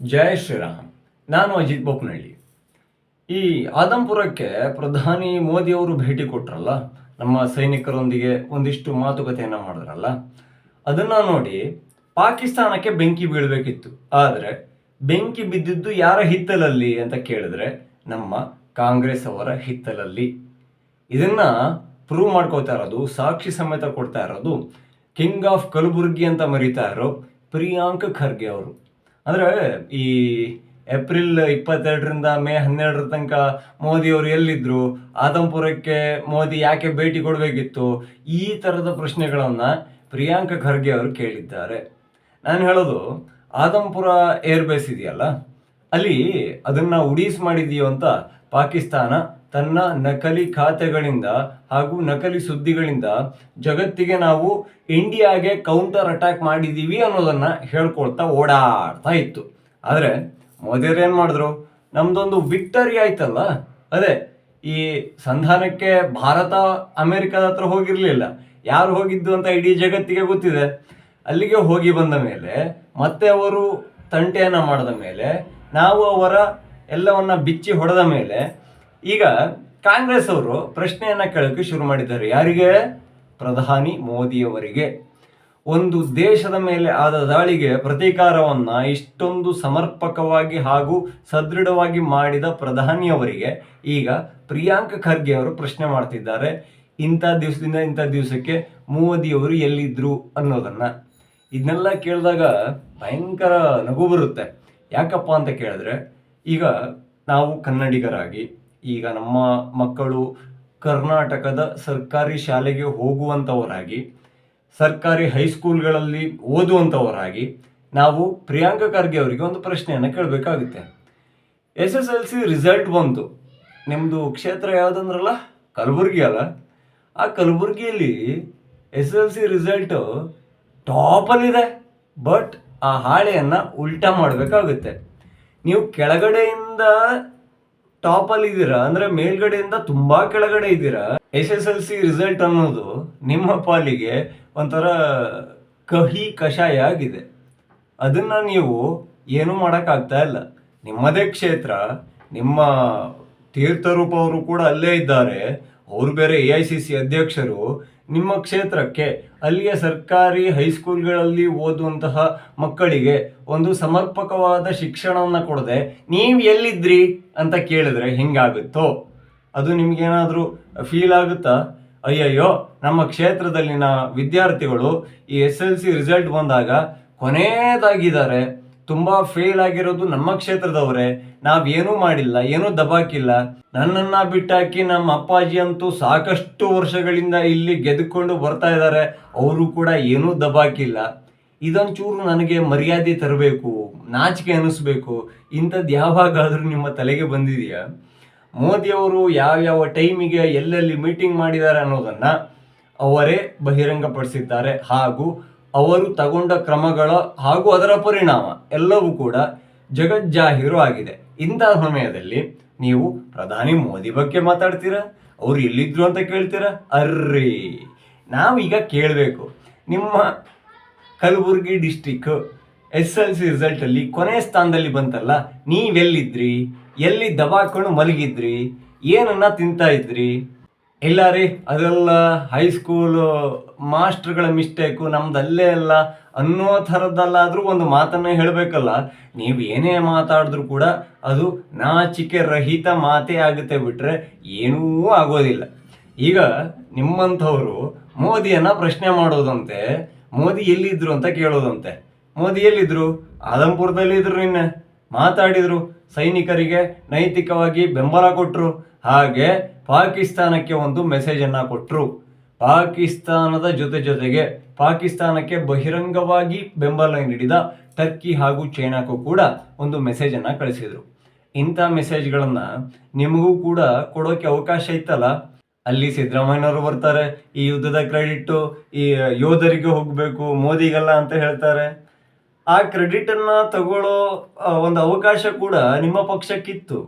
ಜಯ ಶ್ರೀರಾಮ್. ನಾನು ಅಜಿತ್ ಬೋಪ್ನಹಳ್ಳಿ ಈ ಆದಂಪುರಕ್ಕೆ ಪ್ರಧಾನಿ ಮೋದಿ ಅವರು ಭೇಟಿ ಕೊಟ್ರಲ್ಲ, ನಮ್ಮ ಸೈನಿಕರೊಂದಿಗೆ ಒಂದಿಷ್ಟು ಮಾತುಕತೆಯನ್ನು ಮಾಡಿದ್ರಲ್ಲ, ಅದನ್ನ ನೋಡಿ ಪಾಕಿಸ್ತಾನಕ್ಕೆ ಬೆಂಕಿ ಬೀಳಬೇಕಿತ್ತು. ಆದರೆ ಬೆಂಕಿ ಬಿದ್ದಿದ್ದು ಯಾರ ಹಿತ್ತಲಲ್ಲಿ ಅಂತ ಕೇಳಿದ್ರೆ ನಮ್ಮ ಕಾಂಗ್ರೆಸ್ ಅವರ ಹಿತ್ತಲಲ್ಲಿ. ಇದನ್ನ ಪ್ರೂವ್ ಮಾಡ್ಕೋತಾ ಇರೋದು, ಸಾಕ್ಷಿ ಸಮೇತ ಕೊಡ್ತಾ ಇರೋದು ಕಿಂಗ್ ಆಫ್ ಕಲಬುರ್ಗಿ ಅಂತ ಮರಿತಾ ಇರೋ ಪ್ರಿಯಾಂಕ್ ಖರ್ಗೆ ಅವರು. ಅಂದ್ರೆ ಈ ಏಪ್ರಿಲ್ ಇಪ್ಪತ್ತೆರಡರಿಂದ ಮೇ ಹನ್ನೆರಡರ ತನಕ ಮೋದಿ ಅವರು ಎಲ್ಲಿದ್ರು? ಆದಂಪುರಕ್ಕೆ ಮೋದಿ ಯಾಕೆ ಭೇಟಿ ಕೊಡಬೇಕಿತ್ತು? ಈ ಥರದ ಪ್ರಶ್ನೆಗಳನ್ನು ಪ್ರಿಯಾಂಕ ಖರ್ಗೆ ಅವರು ಕೇಳಿದ್ದಾರೆ. ನಾನು ಹೇಳೋದು ಆದಂಪುರ ಏರ್ ಬೇಸ್ ಇದೆಯಲ್ಲ? ಅಲ್ಲಿ ಅದನ್ನ ಉಡೀಸ್ ಮಾಡಿದೀಯೋ ಅಂತ ಪಾಕಿಸ್ತಾನ ತನ್ನ ನಕಲಿ ಖಾತೆಗಳಿಂದ ಹಾಗೂ ನಕಲಿ ಸುದ್ದಿಗಳಿಂದ ಜಗತ್ತಿಗೆ ನಾವು ಇಂಡಿಯಾಗೆ ಕೌಂಟರ್ ಅಟ್ಯಾಕ್ ಮಾಡಿದ್ದೀವಿ ಅನ್ನೋದನ್ನ ಹೇಳ್ಕೊಳ್ತಾ ಓಡಾಡ್ತಾ ಇತ್ತು. ಆದರೆ ಮೋದಿಯವ್ರು ಏನ್ ಮಾಡಿದ್ರು? ನಮ್ದೊಂದು ವಿಕ್ಟರಿ ಆಯ್ತಲ್ಲ? ಅದೇ ಈ ಸಂಧಾನಕ್ಕೆ ಭಾರತ ಅಮೆರಿಕದ ಹತ್ರ ಹೋಗಿರಲಿಲ್ಲ. ಯಾರು ಹೋಗಿದ್ದು ಅಂತ ಇಡೀ ಜಗತ್ತಿಗೆ ಗೊತ್ತಿದೆ. ಅಲ್ಲಿಗೆ ಹೋಗಿ ಬಂದ ಮೇಲೆ ಮತ್ತೆ ಅವರು ತಂಟೆಯನ್ನ ಮಾಡಿದ ಮೇಲೆ ನಾವು ಅವರ ಎಲ್ಲವನ್ನ ಬಿಚ್ಚಿ ಹೊಡೆದ ಮೇಲೆ ಈಗ ಕಾಂಗ್ರೆಸ್ ಅವರು ಪ್ರಶ್ನೆಯನ್ನ ಕೇಳಕ್ಕೆ ಶುರು ಮಾಡಿದ್ದಾರೆ. ಯಾರಿಗೆ? ಪ್ರಧಾನಿ ಮೋದಿಯವರಿಗೆ. ಒಂದು ದೇಶದ ಮೇಲೆ ಆದ ದಾಳಿಗೆ ಪ್ರತೀಕಾರವನ್ನು ಇಷ್ಟೊಂದು ಸಮರ್ಪಕವಾಗಿ ಹಾಗೂ ಸದೃಢವಾಗಿ ಮಾಡಿದ ಪ್ರಧಾನಿಯವರಿಗೆ ಈಗ ಪ್ರಿಯಾಂಕ್ ಖರ್ಗೆ ಅವರು ಪ್ರಶ್ನೆ ಮಾಡ್ತಿದ್ದಾರೆ. ಇಂಥ ದಿವಸದಿಂದ ಇಂಥ ದಿವಸಕ್ಕೆ ಮೋದಿಯವರು ಎಲ್ಲಿದ್ರು ಅನ್ನೋದನ್ನ. ಇದನ್ನೆಲ್ಲ ಕೇಳಿದಾಗ ಭಯಂಕರ ನಗು ಬರುತ್ತೆ. ಯಾಕಪ್ಪ ಅಂತ ಕೇಳಿದ್ರೆ, ಈಗ ನಾವು ಕನ್ನಡಿಗರಾಗಿ ಈಗ ನಮ್ಮ ಮಕ್ಕಳು ಕರ್ನಾಟಕದ ಸರ್ಕಾರಿ ಶಾಲೆಗೆ ಹೋಗುವಂಥವರಾಗಿ ಸರ್ಕಾರಿ ಹೈಸ್ಕೂಲ್ಗಳಲ್ಲಿ ಓದುವಂಥವರಾಗಿ ನಾವು ಪ್ರಿಯಾಂಕ ಖರ್ಗೆ ಅವರಿಗೆ ಒಂದು ಪ್ರಶ್ನೆಯನ್ನು ಕೇಳಬೇಕಾಗುತ್ತೆ. S S L C result ಬಂತು. ನಿಮ್ಮದು ಕ್ಷೇತ್ರ ಯಾವುದಂದ್ರಲ್ಲ? ಕಲಬುರಗಿ ಅಲ್ಲ? ಆ ಕಲಬುರಗಿಯಲ್ಲಿ ಎಸ್ ಎಲ್ ಸಿ ರಿಸಲ್ಟು ಟಾಪಲ್ಲಿದೆ, ಬಟ್ ಆ ಹಾಳೆಯನ್ನು ಉಲ್ಟಾ ಮಾಡಬೇಕಾಗುತ್ತೆ. ನೀವು ಕೆಳಗಡೆಯಿಂದ ಟಾಪಲ್ಲಿ ಇದ್ದೀರಾ? ಅಂದ್ರೆ ಮೇಲ್ಗಡೆಯಿಂದ ತುಂಬಾ ಕೆಳಗಡೆ ಇದ್ದೀರಾ? S S L C result ಅನ್ನೋದು ನಿಮ್ಮ ಪಾಲಿಗೆ ಒಂಥರ ಕಹಿ ಕಷಾಯ ಆಗಿದೆ. ಅದನ್ನ ನೀವು ಏನು ಮಾಡೋಕ್ಕಾಗ್ತಾ ಇಲ್ಲ. ನಿಮ್ಮದೇ ಕ್ಷೇತ್ರ, ನಿಮ್ಮ ತೀರ್ಥರೂಪ ಅವರು ಕೂಡ ಅಲ್ಲೇ ಇದ್ದಾರೆ. ಅವರು ಬೇರೆ ಎ ಐ ಸಿ ಸಿ ಅಧ್ಯಕ್ಷರು ನಿಮ್ಮ ಕ್ಷೇತ್ರಕ್ಕೆ ಅಲ್ಲಿಯ ಸರ್ಕಾರಿ ಹೈಸ್ಕೂಲ್ಗಳಲ್ಲಿ ಓದುವಂತಹ ಮಕ್ಕಳಿಗೆ ಒಂದು ಸಮರ್ಪಕವಾದ ಶಿಕ್ಷಣವನ್ನು ಕೊಡದೆ ನೀವು ಎಲ್ಲಿದ್ರಿ ಅಂತ ಕೇಳಿದ್ರೆ ಹಿಂಗಾಗುತ್ತೋ? ಅದು ನಿಮ್ಗೇನಾದರೂ ಫೀಲ್ ಆಗುತ್ತಾ? ಅಯ್ಯಯ್ಯೋ, ನಮ್ಮ ಕ್ಷೇತ್ರದಲ್ಲಿನ ವಿದ್ಯಾರ್ಥಿಗಳು ಈ ಎಸ್ ಎಲ್ ಸಿ ರಿಸಲ್ಟ್ ಬಂದಾಗ ಕೊನೆಯದಾಗಿದ್ದಾರೆ. ತುಂಬಾ ಫೇಲ್ ಆಗಿರೋದು ನಮ್ಮ ಕ್ಷೇತ್ರದವರೇ. ನಾವೇನೂ ಮಾಡಿಲ್ಲ, ಏನೂ ದಬಾಕಿಲ್ಲ. ನನ್ನನ್ನ ಬಿಟ್ಟಾಕಿ ನಮ್ಮ ಅಪ್ಪಾಜಿ ಅಂತೂ ಸಾಕಷ್ಟು ವರ್ಷಗಳಿಂದ ಇಲ್ಲಿ ಗೆದ್ದುಕೊಂಡು ಬರ್ತಾ ಇದ್ದಾರೆ ಅವರು ಕೂಡ ಏನೂ ದಬಾಕಿಲ್ಲ. ಇದೊಂಚೂರು ನನಗೆ ಮರ್ಯಾದೆ ತರಬೇಕು, ನಾಚಿಕೆ ಅನಿಸ್ಬೇಕು. ಇಂಥದ್ದು ಯಾವಾಗಾದರೂ ನಿಮ್ಮ ತಲೆಗೆ ಬಂದಿದೆಯಾ? ಮೋದಿಯವರು ಯಾವ್ಯಾವ ಟೈಮಿಗೆ ಎಲ್ಲೆಲ್ಲಿ ಮೀಟಿಂಗ್ ಮಾಡಿದ್ದಾರೆ ಅನ್ನೋದನ್ನ ಅವರೇ ಬಹಿರಂಗಪಡಿಸಿದ್ದಾರೆ. ಹಾಗೂ ಅವರು ತಗೊಂಡ ಕ್ರಮಗಳ ಹಾಗೂ ಅದರ ಪರಿಣಾಮ ಎಲ್ಲವೂ ಕೂಡ ಜಗಜ್ಜಾಹೀರು ಆಗಿದೆ. ಇಂತಹ ಸಮಯದಲ್ಲಿ ನೀವು ಪ್ರಧಾನಿ ಮೋದಿ ಬಗ್ಗೆ ಮಾತಾಡ್ತೀರಾ? ಅವ್ರು ಎಲ್ಲಿದ್ರು ಅಂತ ಕೇಳ್ತೀರಾ? ಅರ್ರಿ! ನಾವೀಗ ಕೇಳಬೇಕು. ನಿಮ್ಮ Kalaburagi district S L C result ಅಲ್ಲಿ ಕೊನೆ ಸ್ಥಾನದಲ್ಲಿ ಬಂತಲ್ಲ, ನೀವೆಲ್ಲಿದ್ರಿ? ಎಲ್ಲಿ ದಬಾಕೊಂಡು ಮಲಗಿದ್ರಿ? ಏನನ್ನ ತಿಂತಾ ಇದ್ರಿ? ಇಲ್ಲ ರೀ, ಅದೆಲ್ಲ ಹೈಸ್ಕೂಲ್ ಮಾಸ್ಟರ್ಗಳ ಮಿಸ್ಟೇಕು ನಮ್ದು ಅಲ್ಲೇ ಅಲ್ಲ ಅನ್ನೋ ಥರದ್ದಲ್ಲಾದರೂ ಒಂದು ಮಾತನ್ನ ಹೇಳಬೇಕಲ್ಲ. ನೀವು ಏನೇ ಮಾತಾಡಿದ್ರು ಕೂಡ ಅದು ನಾಚಿಕೆ ರಹಿತ ಮಾತೇ ಆಗುತ್ತೆ ಬಿಟ್ರೆ ಏನೂ ಆಗೋದಿಲ್ಲ. ಈಗ ನಿಮ್ಮಂಥವರು ಮೋದಿಯನ್ನ ಪ್ರಶ್ನೆ ಮಾಡೋದಂತೆ, ಮೋದಿ ಎಲ್ಲಿದ್ರು ಅಂತ ಕೇಳೋದಂತೆ. ಮೋದಿ ಎಲ್ಲಿದ್ರು? ಆದಂಪುರದಲ್ಲಿ ಇದ್ರು ನಿನ್ನೆ. ಮಾತಾಡಿದ್ರು, ಸೈನಿಕರಿಗೆ ನೈತಿಕವಾಗಿ ಬೆಂಬಲ ಕೊಟ್ಟರು ಹಾಗೆ ಪಾಕಿಸ್ತಾನಕ್ಕೆ ಒಂದು ಮೆಸೇಜ್ ಅನ್ನ ಕೊಟ್ಟರು ಪಾಕಿಸ್ತಾನದ ಜೊತೆ ಜೊತೆಗೆ ಪಾಕಿಸ್ತಾನಕ್ಕೆ ಬಹಿರಂಗವಾಗಿ ಬೆಂಬಲ ನೀಡಿದ ಟರ್ಕಿ ಹಾಗೂ ಚೈನಾಕ್ಕೂ ಕೂಡ ಒಂದು ಮೆಸೇಜ್ ಕಳಿಸಿದರು. ಇಂಥ ಮೆಸೇಜ್ಗಳನ್ನು ನಿಮಗೂ ಕೂಡ ಕೊಡೋಕೆ ಅವಕಾಶ ಇತ್ತಲ್ಲ? ಅಲ್ಲಿ ಸಿದ್ದರಾಮಯ್ಯನವರು ಬರ್ತಾರೆ, ಈ ಯುದ್ಧದ ಕ್ರೆಡಿಟ್ ಈ ಯೋಧರಿಗೆ ಹೋಗಬೇಕು, ಮೋದಿಗಲ್ಲ ಅಂತ ಹೇಳ್ತಾರೆ. ಆ ಕ್ರೆಡಿಟ್ ಅನ್ನ ತಗೊಳ್ಳೋ ಒಂದು ಅವಕಾಶ ಕೂಡ ನಿಮ್ಮ ಪಕ್ಷಕ್ಕಿತ್ತು.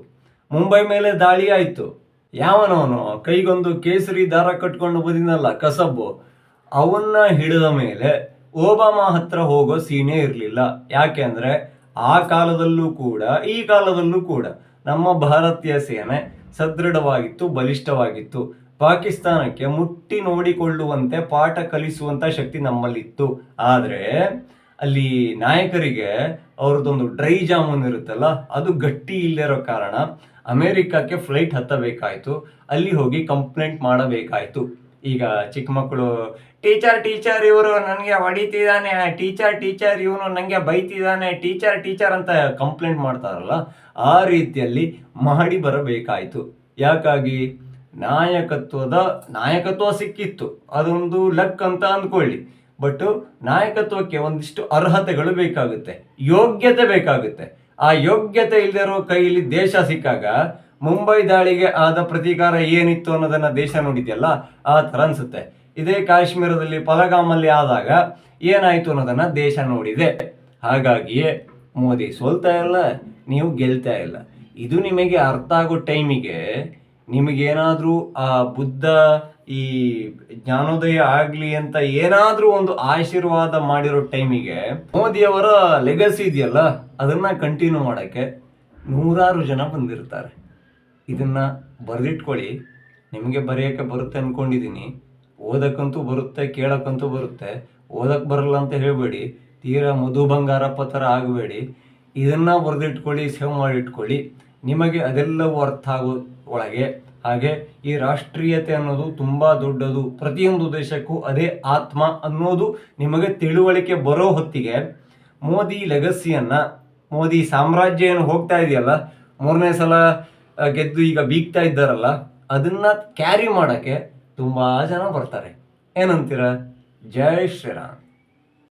ಮುಂಬೈ ಮೇಲೆ ದಾಳಿ ಆಯಿತು. ಯಾವನವನು? ಕೈಗೊಂದು ಕೇಸರಿ ದಾರ ಕಟ್ಕೊಂಡು ಬಂದಿನಲ್ಲ ಕಸಬು. ಅವನ್ನ ಹಿಡಿದ ಮೇಲೆ ಓಬಾಮಾ ಹತ್ರ ಹೋಗೋ ಸೀನೇ ಇರಲಿಲ್ಲ. ಯಾಕೆ ಅಂದ್ರೆ ಆ ಕಾಲದಲ್ಲೂ ಕೂಡ, ಈ ಕಾಲದಲ್ಲೂ ಕೂಡ ನಮ್ಮ ಭಾರತೀಯ ಸೇನೆ ಸದೃಢವಾಗಿತ್ತು, ಬಲಿಷ್ಠವಾಗಿತ್ತು. ಪಾಕಿಸ್ತಾನಕ್ಕೆ ಮುಟ್ಟಿ ನೋಡಿಕೊಳ್ಳುವಂತೆ ಪಾಠ ಕಲಿಸುವಂತ ಶಕ್ತಿ ನಮ್ಮಲ್ಲಿತ್ತು. ಆದರೆ ಅಲ್ಲಿ ನಾಯಕರಿಗೆ ಅವ್ರದ್ದೊಂದು ಡ್ರೈ ಜಾಮೂನ್ ಇರುತ್ತಲ್ಲ, ಅದು ಗಟ್ಟಿ ಇಲ್ಲದಿರೋ ಕಾರಣ ಅಮೆರಿಕಕ್ಕೆ ಫ್ಲೈಟ್ ಹತ್ತಬೇಕಾಯಿತು. ಅಲ್ಲಿ ಹೋಗಿ ಕಂಪ್ಲೇಂಟ್ ಮಾಡಬೇಕಾಯಿತು. ಈಗ ಚಿಕ್ಕ ಮಕ್ಕಳು, ಟೀಚರ್ ಟೀಚರ್, ಇವರು ನನಗೆ ಹೊಡಿತಿದ್ದಾನೆ ಟೀಚರ್ ಟೀಚರ್, ಇವನು ನನಗೆ ಬೈತಿದ್ದಾನೆ ಟೀಚರ್ ಟೀಚರ್ ಅಂತ ಕಂಪ್ಲೇಂಟ್ ಮಾಡ್ತಾರಲ್ಲ, ಆ ರೀತಿಯಲ್ಲಿ ಮಾಡಿ ಬರಬೇಕಾಯಿತು. ಯಾಕಾಗಿ? ನಾಯಕತ್ವದ, ನಾಯಕತ್ವ ಸಿಕ್ಕಿತ್ತು. ಅದೊಂದು ಲಕ್ ಅಂತ ಅಂದ್ಕೊಳ್ಳಿ. ಬಟ್ ನಾಯಕತ್ವಕ್ಕೆ ಒಂದಿಷ್ಟು ಅರ್ಹತೆಗಳು ಬೇಕಾಗುತ್ತೆ. ಯೋಗ್ಯತೆ ಬೇಕಾಗುತ್ತೆ. ಆ ಯೋಗ್ಯತೆ ಇಲ್ಲದಿರೋ ಕೈಯಲ್ಲಿ ದೇಶ ಸಿಕ್ಕಾಗ ಮುಂಬೈ ದಾಳಿಗೆ ಆದ ಪ್ರತೀಕಾರ ಏನಿತ್ತು ಅನ್ನೋದನ್ನ ದೇಶ ನೋಡಿದೆಯಲ್ಲ, ಆ ಥರ ಅನ್ಸುತ್ತೆ. ಇದೇ ಕಾಶ್ಮೀರದಲ್ಲಿ ಪಲಗಾಮಲ್ಲಿ ಆದಾಗ ಏನಾಯ್ತು ಅನ್ನೋದನ್ನ ದೇಶ ನೋಡಿದೆ. ಹಾಗಾಗಿಯೇ ಮೋದಿ ಸೋಲ್ತಾ ಇಲ್ಲ, ನೀವು ಗೆಲ್ತಾ ಇಲ್ಲ. ಇದು ನಿಮಗೆ ಅರ್ಥ ಆಗೋ ಟೈಮಿಗೆ ನಿಮಗೇನಾದ್ರೂ ಆ ಬುದ್ಧ ಈ ಜ್ಞಾನೋದಯ ಆಗಲಿ ಅಂತ ಏನಾದರೂ ಒಂದು ಆಶೀರ್ವಾದ ಮಾಡಿರೋ ಟೈಮಿಗೆ ಮೋದಿಯವರ ಲೆಗಸಿ ಇದೆಯಲ್ಲ, ಅದನ್ನ ಕಂಟಿನ್ಯೂ ಮಾಡಕ್ಕೆ ನೂರಾರು ಜನ ಬಂದಿರ್ತಾರೆ. ಇದನ್ನ ಬರೆದಿಟ್ಕೊಳ್ಳಿ. ನಿಮಗೆ ಬರೆಯೋಕ್ಕೆ ಬರುತ್ತೆ ಅಂದ್ಕೊಂಡಿದ್ದೀನಿ ಓದಕ್ಕಂತೂ ಬರುತ್ತೆ, ಕೇಳೋಕ್ಕಂತೂ ಬರುತ್ತೆ. ಓದಕ್ಕೆ ಬರಲ್ಲ ಅಂತ ಹೇಳಬೇಡಿ. ತೀರಾ ಮಧು ಬಂಗಾರಪ್ಪ ಥರ ಆಗಬೇಡಿ. ಇದನ್ನು ಬರೆದಿಟ್ಕೊಳ್ಳಿ ಸೇವ್ ಮಾಡಿಟ್ಕೊಳ್ಳಿ. ನಿಮಗೆ ಅದೆಲ್ಲವೂ ಅರ್ಥ ಆಗೋ ಒಳಗೆ. ಹಾಗೆ ಈ ರಾಷ್ಟ್ರೀಯತೆ ಅನ್ನೋದು ತುಂಬ ದೊಡ್ಡದು. ಪ್ರತಿಯೊಂದು ದೇಶಕ್ಕೂ ಅದೇ ಆತ್ಮ ಅನ್ನೋದು ನಿಮಗೆ ತಿಳುವಳಿಕೆ ಬರೋ ಹೊತ್ತಿಗೆ ಮೋದಿ ಲೆಗಸಿಯನ್ನ ಮೋದಿ ಸಾಮ್ರಾಜ್ಯ ಏನು ಹೋಗ್ತಾ ಇದೆಯಲ್ಲ, ಮೂರನೇ ಸಲ ಗೆದ್ದು ಈಗ ಬೀಗ್ತಾ ಇದ್ದಾರಲ್ಲ, ಅದನ್ನ ಕ್ಯಾರಿ ಮಾಡೋಕ್ಕೆ ತುಂಬಾ ಜನ ಬರ್ತಾರೆ. ಏನಂತೀರ? ಜೈ ಶ್ರೀರಾಮ್.